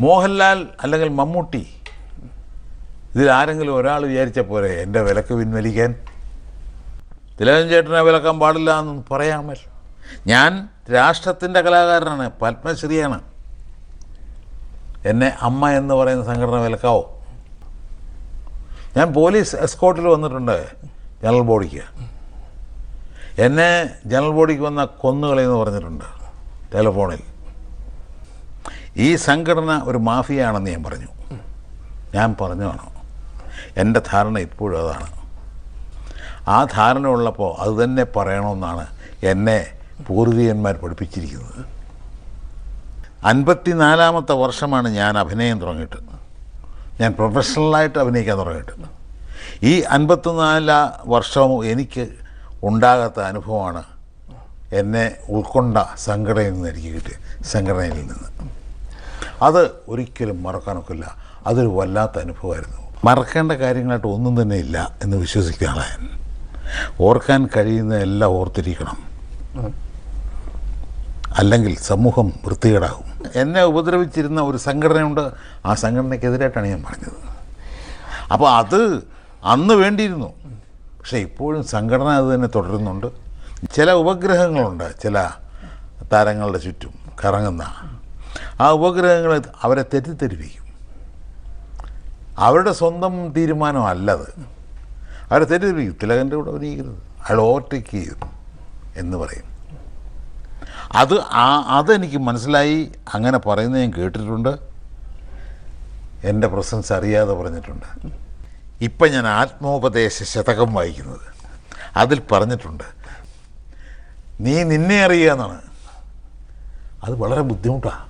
മോഹൻലാൽ അല്ലെങ്കിൽ മമ്മൂട്ടി ഇതിൽ ആരെങ്കിലും ഒരാൾ വിചാരിച്ച പോരെ എന്റെ വിലക്ക് പിൻവലിക്കാൻ? തിലകൻ ചേട്ടനെ വിലക്കാൻ പാടില്ല എന്ന് പറയാമല്ലോ ഞാൻ രാഷ്ട്രത്തിന്റെ കലാകാരനാണ് പത്മശ്രീയാണ്. എന്നെ അമ്മ എന്ന് പറയുന്ന സംഘടന വിലക്കാവോ? ഞാൻ പോലീസ് എസ്കോട്ടിൽ വന്നിട്ടുണ്ട് ജനറൽ ബോഡിക്ക്. എന്നെ ജനറൽ ബോഡിക്ക് വന്ന കൊന്നുകളെന്ന് പറഞ്ഞിട്ടുണ്ട് ടെലിഫോണിൽ. ഈ സംഘടന ഒരു മാഫിയാണെന്ന് ഞാൻ പറഞ്ഞു. ഞാൻ പറഞ്ഞതാണോ. എന്റെ ധാരണ ഇപ്പോഴും അതാണ്. ആ ധാരണ ഉള്ളപ്പോൾ അത് തന്നെ പറയണമെന്നാണ് എന്നെ പൂർവികന്മാർ പഠിപ്പിച്ചിരിക്കുന്നത്. അൻപത്തിനാലാമത്തെ വർഷമാണ് ഞാൻ അഭിനയം തുടങ്ങിയിട്ട് ഞാൻ പ്രൊഫഷണലായിട്ട് അഭിനയിക്കാൻ തുടങ്ങിയിട്ട് ഈ അൻപത്തിനാല വർഷവും എനിക്ക് ഉണ്ടാകാത്ത അനുഭവമാണ് എന്നെ ഉൾക്കൊണ്ട സംഘടനയിൽ നിന്ന് എനിക്ക് കിട്ടിയ സംഘടനയിൽ നിന്ന്. അത് ഒരിക്കലും മറക്കാനൊക്കില്ല. അതൊരു വല്ലാത്ത അനുഭവമായിരുന്നു. മറക്കേണ്ട കാര്യങ്ങളായിട്ട് ഒന്നും തന്നെ ഇല്ല എന്ന് വിശ്വസിക്കുകയാണ് ഞാൻ ഓർക്കാൻ കഴിയുന്ന എല്ലാം ഓർത്തിരിക്കണം. അല്ലെങ്കിൽ സമൂഹം വൃത്തികേടാകും. എന്നെ ഉപദ്രവിച്ചിരുന്ന ഒരു സംഘടനയുണ്ട്. ആ സംഘടനയ്ക്കെതിരായിട്ടാണ് ഞാൻ പറഞ്ഞത്. അപ്പോൾ അത് അന്ന് വേണ്ടിയിരുന്നു. പക്ഷേ ഇപ്പോഴും സംഘടന അത് തന്നെ തുടരുന്നുണ്ട്. ചില ഉപഗ്രഹങ്ങളുണ്ട്. ചില താരങ്ങളുടെ ചുറ്റും കറങ്ങുന്ന ആ ഉപഗ്രഹങ്ങൾ അവരെ തെറ്റിദ്ധരിപ്പിക്കും. അവരുടെ സ്വന്തം തീരുമാനമല്ലത്. അവരെ തെറ്റിദ്ധരിപ്പിക്കും. തിലകന്റെ കൂടെ അഭിനയിക്കരുത് അയാൾ ഓവർടേക്ക് ചെയ്യും എന്ന് പറയും. അത് ആ അതെനിക്ക് മനസ്സിലായി. അങ്ങനെ പറയുന്നത് ഞാൻ കേട്ടിട്ടുണ്ട്. എന്റെ പ്രസൻസ് അറിയാതെ പറഞ്ഞിട്ടുണ്ട്. ഇപ്പം ഞാൻ ആത്മോപദേശ ശതകം വായിക്കുന്നത്. അതിൽ പറഞ്ഞിട്ടുണ്ട്. നീ നിന്നെ അറിയുക എന്നാണ്. അത് വളരെ ബുദ്ധിമുട്ടാണ്.